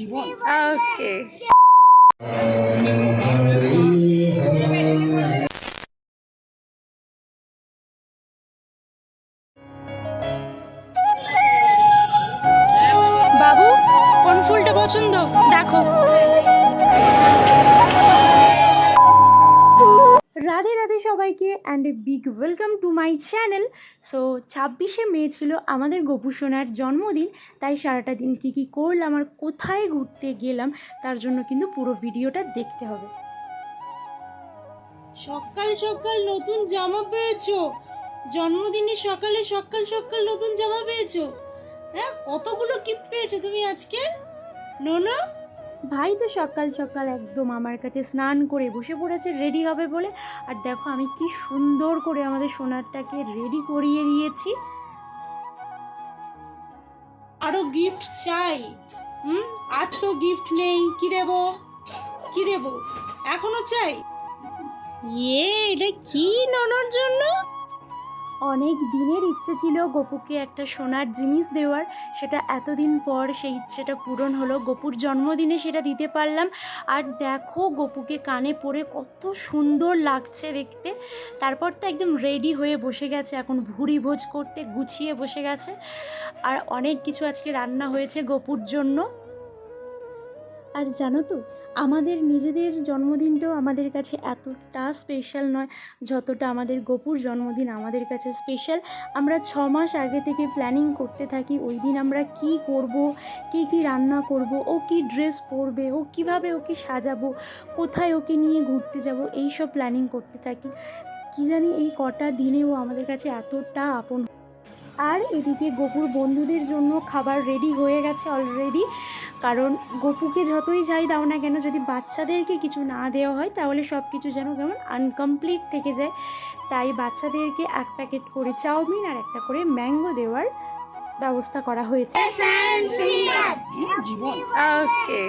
জীবন ওকে বাবু কোন ফুলটা পছন্দ? দেখো। সবাইকে and a big welcome to my channel so ছাব্বিশে মে ছিল আমাদের গোপুসোনার জন্মদিন, তাই সারাটা দিন কী কী করলাম আর কোথায় ঘুরতে গেলাম, তার জন্য কিন্তু পুরো ভিডিওটা দেখতে হবে। সকাল সকাল নতুন জামা পেয়েছ? জন্মদিনে সকালে সকাল সকাল নতুন জামা পেয়েছ? হ্যাঁ কতগুলো গিফট পেয়েছ তুমি আজকে? নোনো? ভাই তো সকাল সকাল একদম আমার কাছে স্নান করে বসে পড়েছে রেডি হবে বলে। আর দেখো আমি কি সুন্দর করে আমাদের সোনারটাকে রেডি করিয়ে দিয়েছি। আরও গিফট চাই। হুম? আর তো গিফট নেই। কি দেব? কি দেব? এখনও চাই? ইয়ে এটা কি ননর জন্য? অনেক দিনের ইচ্ছে ছিল গপুকে একটা সোনার জিনিস দেওয়ার। সেটা এতদিন পর সেই ইচ্ছেটা পূরণ হলো। গপুর জন্মদিনে সেটা দিতে পারলাম। আর দেখো গপুকে কানে পরে কত সুন্দর লাগছে দেখতে। তারপর তো একদম রেডি হয়ে বসে গেছে। এখন ভুড়ি ভোজ করতে গুছিয়ে বসে গেছে। আর অনেক কিছু আজকে রান্না হয়েছে গপুর জন্য। আর জানো তো, আমাদের নিজেদের জন্মদিনটাও আমাদের কাছে এতটা স্পেশাল নয় যতটা আমাদের গপুর জন্মদিন আমাদের কাছে স্পেশাল আমরা ছ মাস আগে থেকে প্ল্যানিং করতে থাকি ওই দিন আমরা কি করব, কী কী রান্না করব, ও কি ড্রেস পরবে, ও কীভাবে ওকে সাজাবো, কোথায় ওকে নিয়ে ঘুরতে যাব, এই সব প্ল্যানিং করতে থাকি। কি জানি এই কটা দিনেও আমাদের কাছে এতটা আপন। আর এদিকে গপুর বন্ধুদের জন্য খাবার রেডি হয়ে গেছে অলরেডি কারণ গপুকে যতই যাই দাও না কেন যদি বাচ্চাদেরকে কিছু না দেওয়া হয় তাহলে সব কিছু যেন কেমন আনকমপ্লিট থেকে যায়। তাই বাচ্চাদেরকে এক প্যাকেট করে চাউমিন আর একটা করে ম্যাঙ্গো দেওয়ার ব্যবস্থা করা হয়েছে। ওকে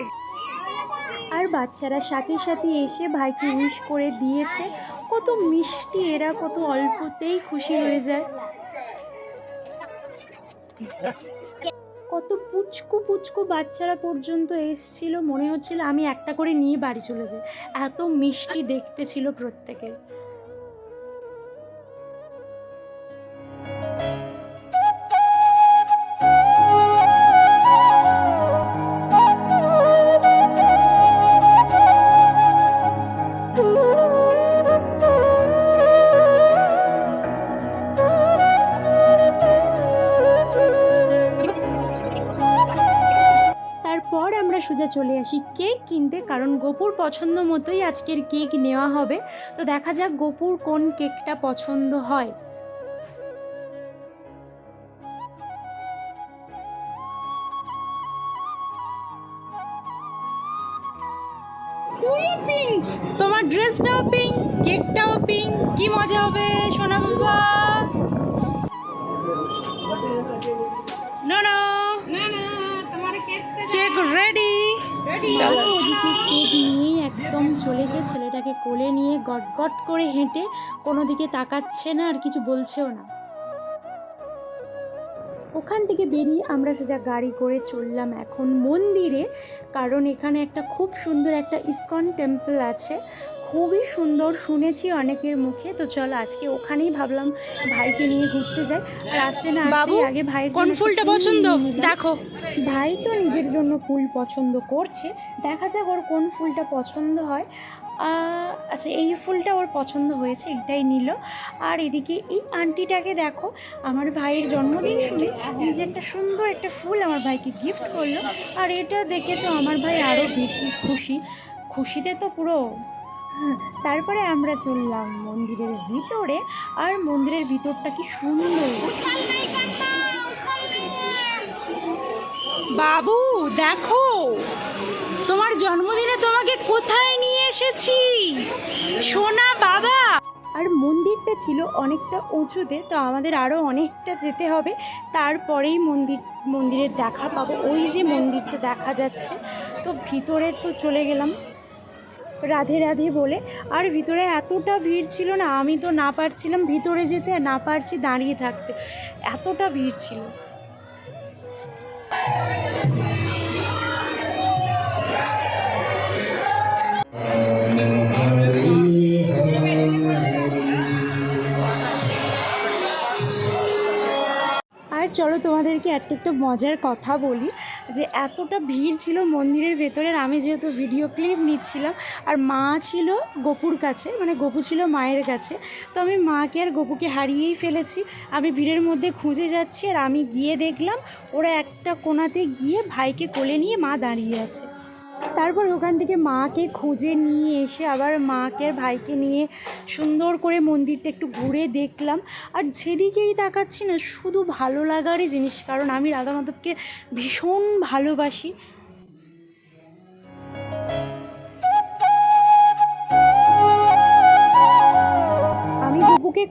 আর বাচ্চারা সাথে সাথে এসে ভাইকে উইশ করে দিয়েছে। কত মিষ্টি এরা কত অল্পতেই খুশি হয়ে যায়। কত পুচকু পুচকু বাচ্চারা পর্যন্ত এসছিল, মনে হচ্ছিল আমি একটা করে নিয়ে বাড়ি চলে যাই। এত মিষ্টি দেখতে ছিল প্রত্যেকের। তারপর আমরা সোজা চলে আসি কেক কিনতে, কারণ গোপুর পছন্দ মতোই আজকের কেক নেওয়া হবে। তো দেখা যাক গোপুর কোন কেকটা পছন্দ হয়। পিঙ্ক তোমার ড্রেসটাও পিঙ্ক কেকটাও পিঙ্ক কি মজা হবে সোনা বাবা? না না কেক রেডি ওদিকে কেক নিয়ে একদম চলেছে ছেলেটাকে কোলে নিয়ে গট গট করে হেঁটে কোনো দিকে তাকাচ্ছে না আর কিছু বলছেও না। ওখান থেকে বেরিয়ে আমরা সোজা গাড়ি করে চললাম এখন মন্দিরে কারণ এখানে একটা খুব সুন্দর একটা ইসকন টেম্পল আছে। খুবই সুন্দর শুনেছি অনেকের মুখে। তো চলো আজকে ওখানেই ভাবলাম ভাইকে নিয়ে ঘুরতে যাই। আর আসতে না বাবু, আগে ভাই কোন ফুলটা পছন্দ? দেখো। ভাই তো নিজের জন্য ফুল পছন্দ করছে। দেখা যাক ওর কোন ফুলটা পছন্দ হয়। আচ্ছা এই ফুলটা ওর পছন্দ হয়েছে এটাই নিল। আর এদিকে এই আন্টিটাকে দেখো আমার ভাইয়ের জন্মদিন শুনে নিজে একটা সুন্দর একটা ফুল আমার ভাইকে গিফট করল। আর এটা দেখে তো আমার ভাই আরও বেশি খুশি। খুশিতে তো পুরো তারপরে আমরা চললাম মন্দিরের ভিতরে, আর মন্দিরের ভিতরটা কি সুন্দর। বাবু, দেখো, তোমার জন্মদিনে তোমাকে কোথায় নিয়ে এসেছি? সোনা বাবা। আর মন্দিরটা ছিল অনেকটা উঁচুতে, তো আমাদের আরও অনেকটা যেতে হবে। তারপরেই মন্দির, মন্দিরের দেখা পাবো। ওই যে মন্দিরটা দেখা যাচ্ছে। তো ভিতরে তো চলে গেলাম। রাধে রাধে বলে, আর ভিতরে এতটা ভিড় ছিল না, আমি তো না পারছিলাম ভিতরে যেতে না পারছি দাঁড়িয়ে থাকতে। এতটা ভিড় ছিল। চলো তোমাদেরকে আজকে একটা মজার কথা বলি। যে এতটা ভিড় ছিল মন্দিরের ভেতরের, আমি যেহেতু ভিডিও ক্লিপ নিচ্ছিলাম, আর মা ছিল গপুর কাছে মানে গপু ছিল মায়ের কাছে, তো আমি মাকে আর গপুকে হারিয়েই ফেলেছি। আমি ভিড়ের মধ্যে খুঁজে যাচ্ছি আর আমি গিয়ে দেখলাম, ওরা একটা কোনাতে গিয়ে ভাইকে কোলে নিয়ে মা দাঁড়িয়ে আছে। তারপর ওখান থেকে মাকে খুঁজে নিয়ে এসে আবার মাকে ভাইকে নিয়ে সুন্দর করে মন্দিরটা একটু ঘুরে দেখলাম। আর যেদিকেই তাকাচ্ছি না, শুধু ভালো লাগারই জিনিস। কারণ আমি রাধা মাধবকে ভীষণ ভালোবাসি।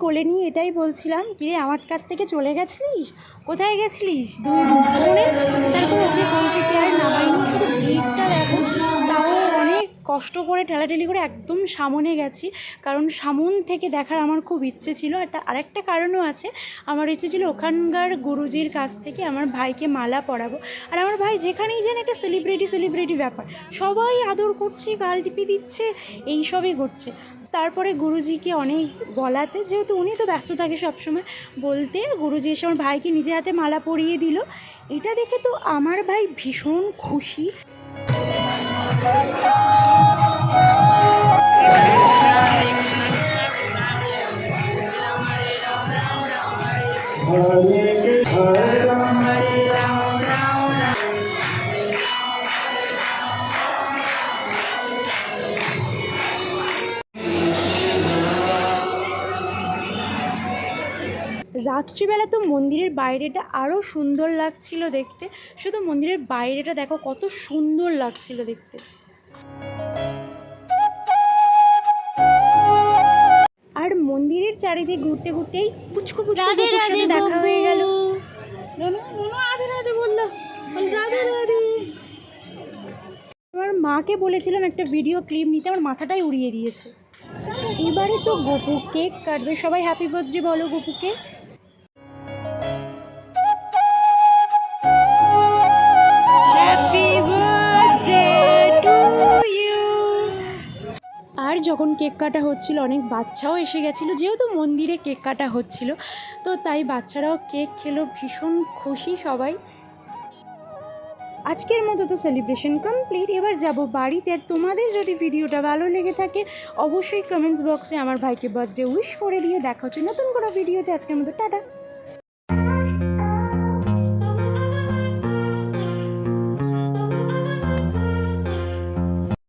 কোলে নিয়ে এটাই বলছিলাম, কিরে, আমার কাছ থেকে চলে গেছিলিস? কোথায় গেছিলিস? দুজনে তারপর ওকে কোল থেকে আর নামাইনি শুধু ভিড়টা দেখো। কষ্ট করে ঠেলাঠেলি করে একদম সামনে গেছি। কারণ সামন থেকে দেখার আমার খুব ইচ্ছে ছিল। আর আরেকটা কারণও আছে। আমার ইচ্ছে ছিল ওখানকার গুরুজির কাছ থেকে আমার ভাইকে মালা পরাবো। আর আমার ভাই যেখানেই যান একটা সেলিব্রিটি সেলিব্রিটি ব্যাপার। সবাই আদর করছে, গাল টিপি দিচ্ছে এইসবই করছে তারপরে গুরুজিকে অনেক বলাতে, যেহেতু উনি তো ব্যস্ত থাকে সবসময়, বলতে গুরুজি এসে আমার ভাইকে নিজে হাতে মালা পরিয়ে দিল। এটা দেখে তো আমার ভাই ভীষণ খুশি। রাত্রিবেলা তো মন্দিরের বাইরেটা আরও সুন্দর লাগছিল দেখতে। শুধু মন্দিরের বাইরেটা দেখো কত সুন্দর লাগছিল দেখতে। আর মন্দিরের চারিদিকে ঘুরতে ঘুরতেই পুচকু পুচকু সাথে দেখা হয়ে গেল। নুনু নুনু রাধে রাধে বলল। রাধে রাধে। আমার মাকে বলেছিলাম একটা ভিডিও ক্লিপ নিতে আমার মাথাটাই উড়িয়ে দিয়েছে। এবারে তো গপু কেক কাটবে। সবাই হ্যাপি বার্থডে বলো গপুকে। আর যখন কেক কাটা হচ্ছিল, অনেক বাচ্চাও এসে গেছিল, যেহেতু মন্দিরে কেক কাটা হচ্ছিল। তো তাই বাচ্চারাও কেক খেলো, ভীষণ খুশি সবাই। আজকের মতো তো সেলিব্রেশন কমপ্লিট এবার যাব বাড়িতে। আর তোমাদের যদি ভিডিওটা ভালো লেগে থাকে, অবশ্যই কমেন্টস বক্সে আমার ভাইকে বার্থডে উইশ করে দিয়ে দেখা হচ্ছে নতুন কোনো ভিডিওতে। আজকের মতো টাটা।